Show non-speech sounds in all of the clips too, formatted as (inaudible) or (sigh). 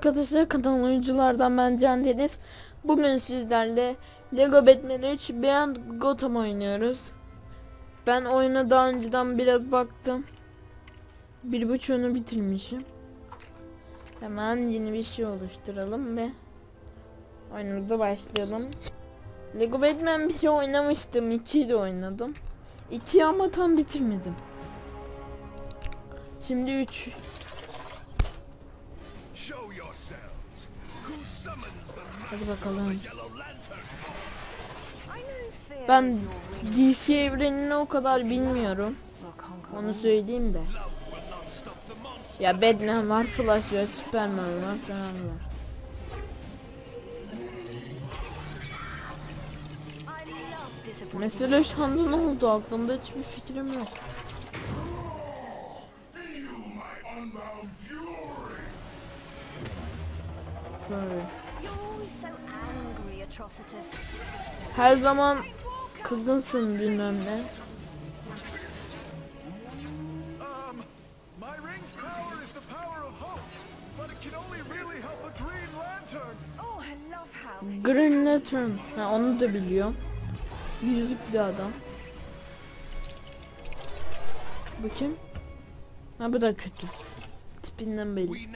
arkadaşlar kanal oyunculardan ben Can. Bugün sizlerle Lego Batman 3 Beyond Gotham oynuyoruz. Ben oyuna daha önceden biraz baktım. Bir buçuğunu bitirmişim. Hemen yeni bir şey oluşturalım ve oyunumuza başlayalım. Lego Batman bir şey oynamıştım. 2'yi de oynadım. 2'yi ama tam bitirmedim. Şimdi 3 Hadi bakalım. Ben DC evrenini o kadar bilmiyorum. Onu söyleyeyim de. Ya Batman var, Flash var, Superman var falan var. Mesela şu anda ne oldu aklımda hiçbir fikrim yok. Böyle. Her zaman kızgınsın bilmem ne. Um, my ring's power is the power of hope, but it can only really help a Green Lantern. Green Lantern. Ha onu da biliyorum. Yüzüklü adam. Bu kim? Ha bu da kötü. Tipinden belli.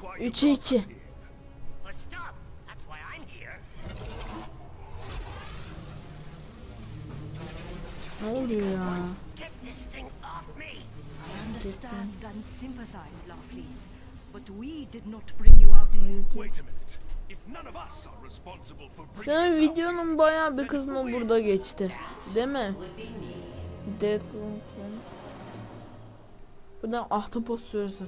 We now have you outmatched. Tell us why you Üçe brought iki. us here. Well, stop. That's why I'm here. Ne oluyor ya? Understand and sympathize, Lovelies, but we did not bring you out here. Wait a minute. If none of us are responsible for bringing Senin videonun bayağı bir kısmı burada geçti. Değil mi? Deadlock. Bu ne ahtapot sürüsü.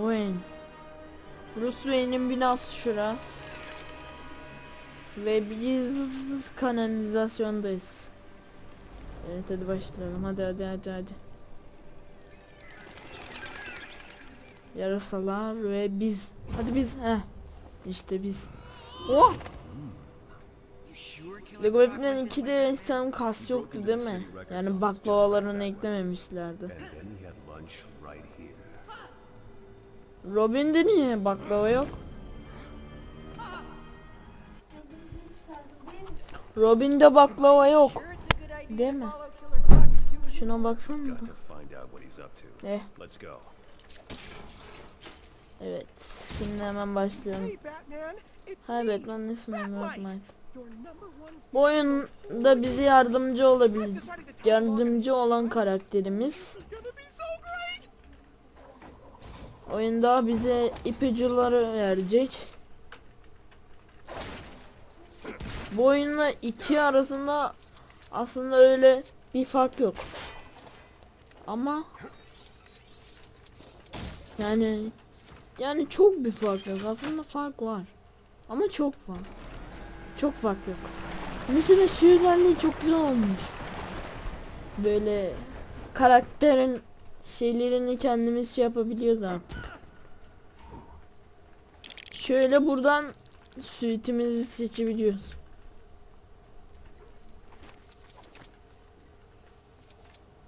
Wayne. Bruce Wayne'in binası şura. Ve biz kanalizasyondayız. Evet hadi başlayalım. Hadi hadi hadi hadi. Yarasalar ve biz. Hadi biz. Heh. İşte biz. Oh! Lego Batman 2'de sanırım kas yoktu değil mi? Yani baklavalarını eklememişlerdi. Robin'de niye baklava yok? Robin'de baklava yok. Değil mi? Şuna baksana da. Eh, Let's go. evet. Şimdi hemen başlayalım. Batman. Hi Batman, Batman. your number one Bu oyunda bize yardımcı olabilecek, yardımcı olan karakterimiz. is gonna be so great. Oyunda bize ipucuları verecek. Bu oyunla iki arasında aslında öyle bir fark yok. Ama yani yani çok bir fark yok. Aslında fark var. Ama çok fark. Çok fark yok. Mesela şiirlerliği çok güzel olmuş. Böyle karakterin şeylerini kendimiz şey yapabiliyoruz artık. Şöyle buradan suitimizi seçebiliyoruz.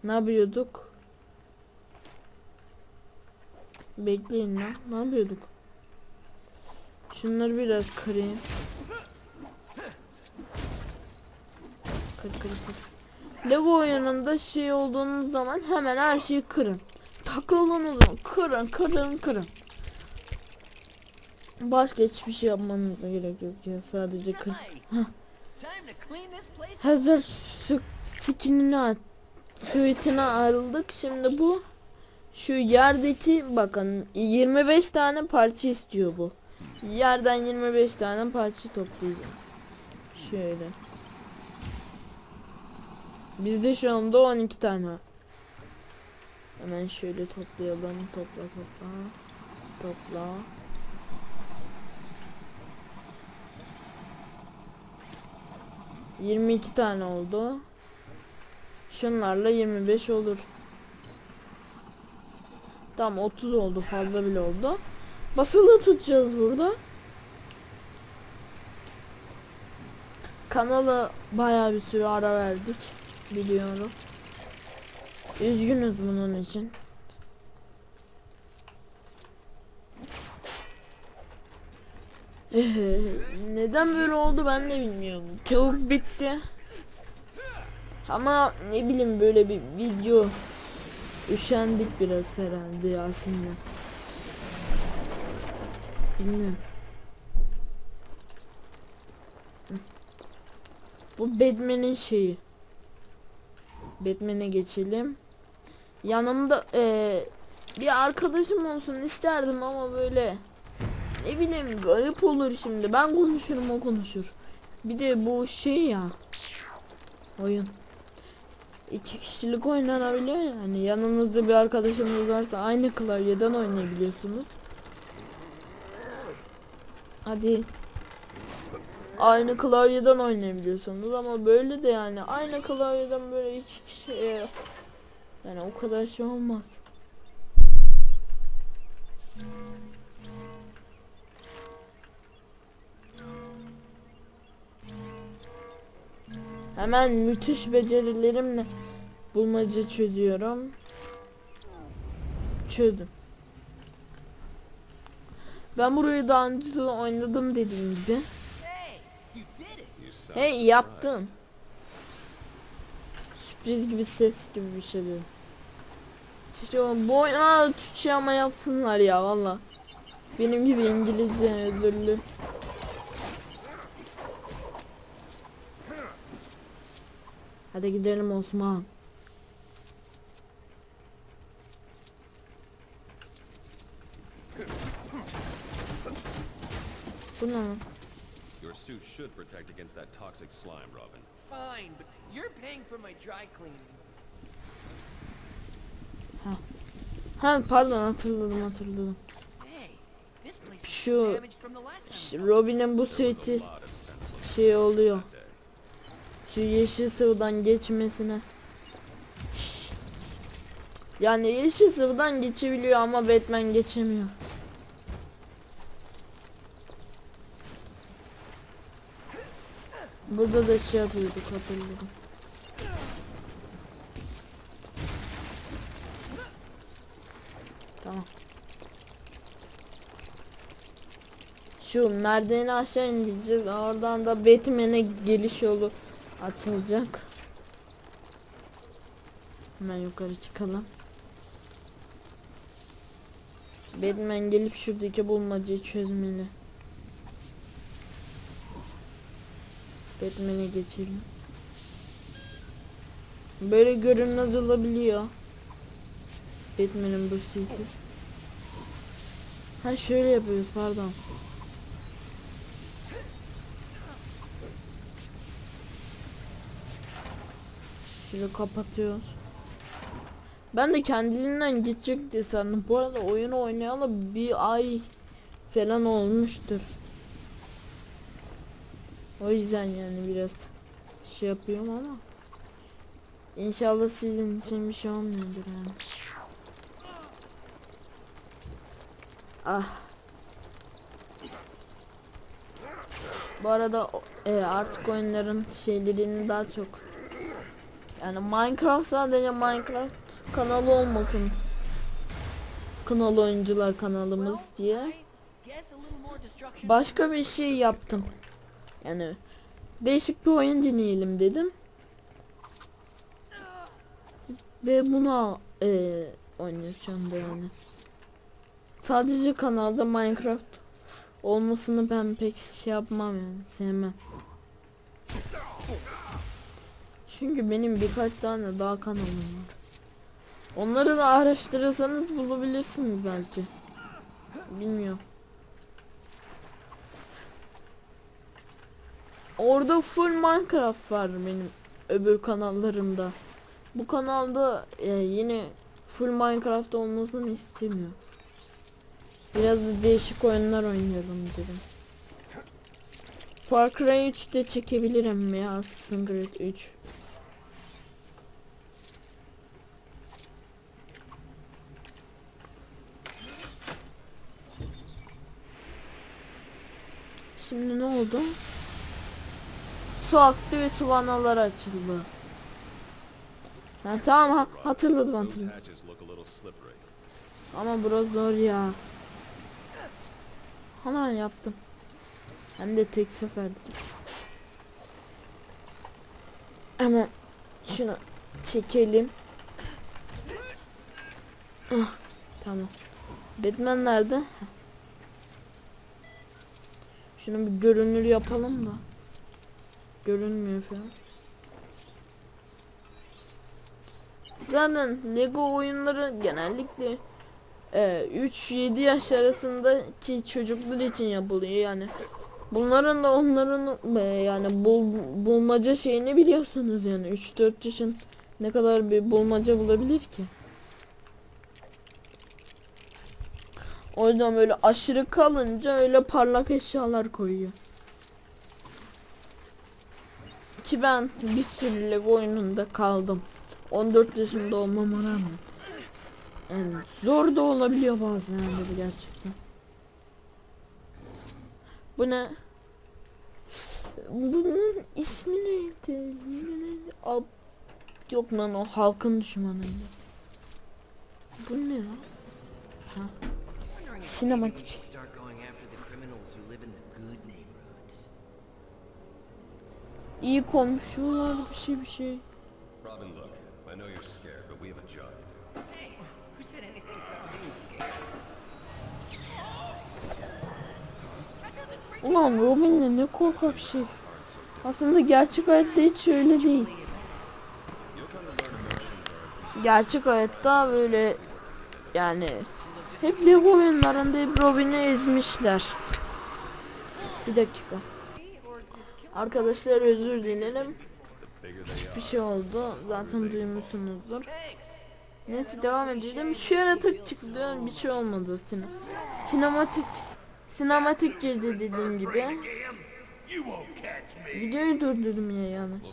Ne yapıyorduk? Bekleyin lan. Ne yapıyorduk? Şunları biraz kırayım. Kır kır kır. Lego oyununda şey olduğunuz zaman hemen her şeyi kırın. Takıldığınız zaman kırın kırın kırın. Başka hiçbir şey yapmanıza gerek yok ya sadece kır. Hazır skinini at. Suitine aldık. Şimdi bu şu yerdeki bakın 25 tane parça istiyor bu. Yerden 25 tane parça toplayacağız. Şöyle. Bizde şu anda 12 tane. Hemen şöyle toplayalım. Topla topla. Topla. Yirmi iki tane oldu. Şunlarla 25 olur. Tamam 30 oldu fazla bile oldu. Basılı tutacağız burada. Kanala bayağı bir süre ara verdik. Biliyorum. Üzgünüz bunun için. (laughs) Neden böyle oldu ben de bilmiyorum. Tavuk bitti. Ama ne bileyim böyle bir video üşendik biraz herhalde Yasin'le. Bilmiyorum. Bu Batman'in şeyi. Batman'e geçelim. Yanımda eee, bir arkadaşım olsun isterdim ama böyle ne bileyim garip olur şimdi. Ben konuşurum o konuşur. Bir de bu şey ya. Oyun. İki kişilik oynanabiliyor yani. Yanınızda bir arkadaşınız varsa aynı klavyeden oynayabiliyorsunuz. Hadi. Aynı klavyeden oynayabiliyorsunuz ama böyle de yani aynı klavyeden böyle iki kişi e, yani o kadar şey olmaz. Hemen müthiş becerilerimle bulmaca çözüyorum. Çözdüm. Ben burayı daha önce oynadım dediğim gibi. Hey yaptım. Sürpriz gibi ses gibi bir şey dedi. İşte Türkçe ama yapsınlar ya valla. Benim gibi İngilizce özürlü. Hadi gidelim Osman. Bu ne? Suit should protect against that toxic slime, Robin. Fine, but you're paying for my dry cleaning. Ha pardon hatırladım hatırladım. Şu Robin'in bu suiti şey oluyor. Şu yeşil sıvıdan geçmesine. Yani yeşil sıvıdan geçebiliyor ama Batman geçemiyor. Burada da şey yapıyorduk hatırladım. Tamam. Şu merdiveni aşağı indireceğiz. Oradan da Batman'e geliş yolu açılacak. Hemen yukarı çıkalım. Batman gelip şuradaki bulmacayı çözmeli. Batman'e geçelim. Böyle görünmez olabiliyor. Batman'in bu seti. Ha şöyle yapıyoruz pardon. Şöyle kapatıyoruz. Ben de kendiliğinden gidecek diye sandım. Bu arada oyunu oynayalı bir ay falan olmuştur. O yüzden yani biraz şey yapıyorum ama İnşallah sizin için bir şey olmuyordur yani. Ah. Bu arada e, artık oyunların şeylerini daha çok yani Minecraft sadece Minecraft kanalı olmasın. Kanalı oyuncular kanalımız diye. Başka bir şey yaptım. Yani değişik bir oyun deneyelim dedim. Ve buna oynuyoruz şu anda yani. Sadece kanalda Minecraft olmasını ben pek şey yapmam yani sevmem. Çünkü benim birkaç tane daha kanalım var. Onları da araştırırsanız bulabilirsiniz belki. Bilmiyorum. Orada full Minecraft var benim öbür kanallarımda. Bu kanalda e, yine full Minecraft olmasını istemiyor. Biraz da değişik oyunlar oynayalım dedim. Far Cry 3 de çekebilirim ya Assassin's Creed 3. Şimdi ne oldu? Su aktı ve su vanaları açıldı. Ha, tamam ha, hatırladım hatırladım. Ama burası zor ya. Hemen yaptım. Hem de tek seferde. Hemen şunu çekelim. Ah, tamam. Batman nerede? Şunu bir görünür yapalım da. Görünmüyor falan. Zaten Lego oyunları genellikle e, 3-7 yaş arasındaki çocuklar için yapılıyor yani. Bunların da onların e, yani bul, bulmaca şeyini biliyorsunuz yani 3-4 yaşın ne kadar bir bulmaca bulabilir ki? O yüzden böyle aşırı kalınca öyle parlak eşyalar koyuyor. Ki ben bir sürü Lego oyununda kaldım. 14 yaşında olmama rağmen. Yani zor da olabiliyor bazen de gerçekten. Bu ne? Bunun ismi neydi? Ab Yok lan o halkın düşmanıydı. Bu ne lan? Ha. Sinematik. İyi komşular bir şey bir şey. Robin, look, I know you're scared, but we have a job. Hey, who said anything about being scared? Ulan Robin'le ne korkak şey. Aslında gerçek hayatta hiç öyle değil. Gerçek hayatta böyle yani hep Lego oyunlarında hep Robin'i ezmişler. Bir dakika. Arkadaşlar özür dilerim. Bir şey oldu. Zaten duymuşsunuzdur. Neyse devam edelim. Şu yaratık çıktı. Bir şey olmadı. Sin sinematik sinematik girdi dediğim gibi. Videoyu durdurdum ya yanlış.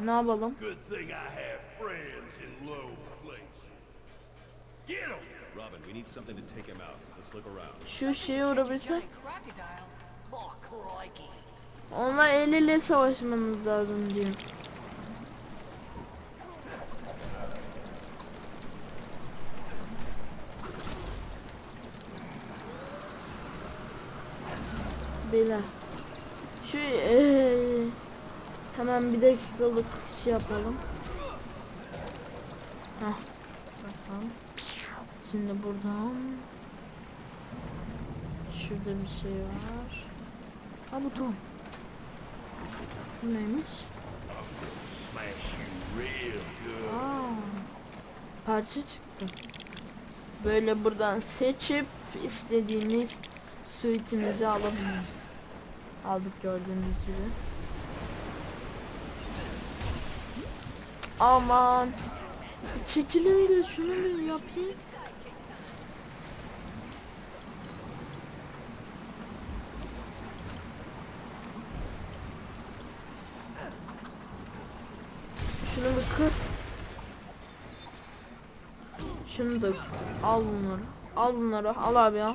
Ne yapalım? Şu. Oh, crikey. Onunla el ele savaşmamız lazım diyor. Beyler. Şu eee, hemen bir dakikalık şey yapalım. Hah. Şimdi buradan şurada bir şey var. Ha bu Tom. Bu neymiş? Aa, parça çıktı. Böyle buradan seçip istediğimiz suitimizi alabiliriz. Aldık gördüğünüz gibi. Aman. Çekilin de şunu bir yapayım. Şunu bir kır. Şunu da al bunları. Al bunları. Al abi al.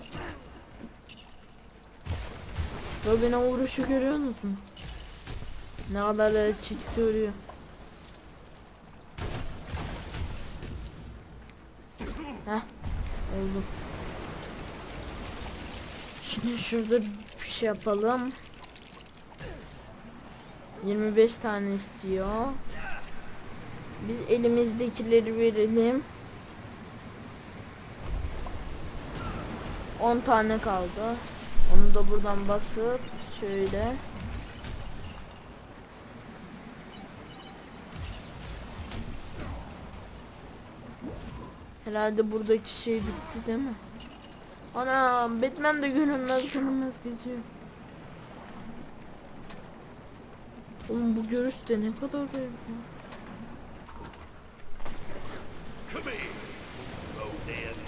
Robin'e vuruşu görüyor musun? Ne kadar da çekisi vuruyor. Heh. Oldu. Şimdi şurada bir şey yapalım. 25 tane istiyor. Biz elimizdekileri verelim. 10 tane kaldı. Onu da buradan basıp şöyle. Herhalde buradaki şey bitti değil mi? Ana Batman de görünmez görünmez geziyor. Oğlum bu görüş de ne kadar büyük ya. Come here. Oh, dead.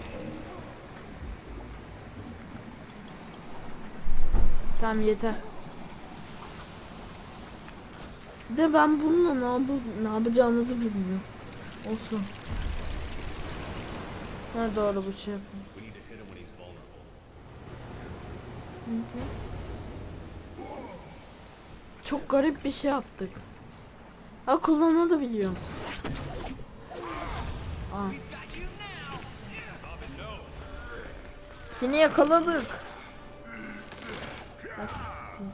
Tamam yeter. De ben bununla ne, yap ne yapacağımızı bilmiyorum. Olsun. Ha doğru bu şey. Çok garip bir şey yaptık. Ha kullanabiliyorum. Aa. Seni yakaladık. Bak, siktir.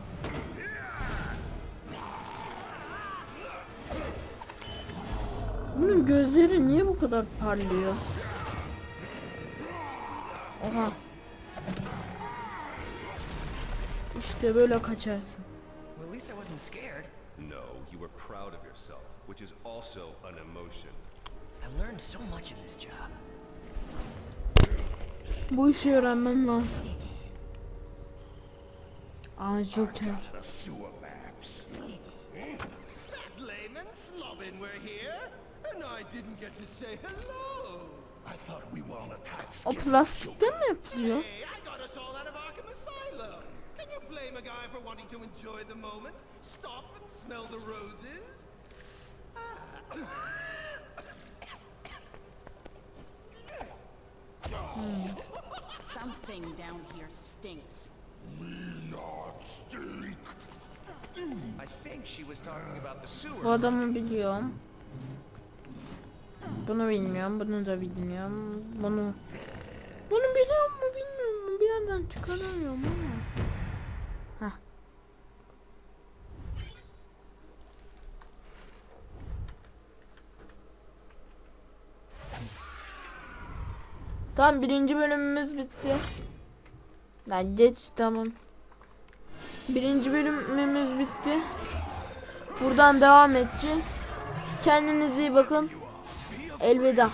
Bunun gözleri niye bu kadar parlıyor? Oha. İşte böyle kaçarsın. Well, at least I wasn't scared. No, you were proud of yourself, which is also an emotion. I learned so much in this job. Bu işi öğrenmem lazım. Aa Joker. The sewer maps. Layman Slobbin were here, and I didn't get to say hello. I thought we were on a tight O schedule. plastikten mi yapılıyor? Hey, I got us all out of Arkham Asylum. Can you blame a guy for wanting to enjoy the moment? Stop and smell the roses? Hmm. Ah. Something down here stinks. Bu adamı biliyorum. Bunu bilmiyorum, bunu da bilmiyorum. Bunu bunu biliyor mu bilmiyorum mu bir yerden çıkaramıyorum ama. Hah. Tamam birinci bölümümüz bitti. Lan geç tamam. Birinci bölümümüz bitti. Buradan devam edeceğiz. Kendinize iyi bakın. Elveda.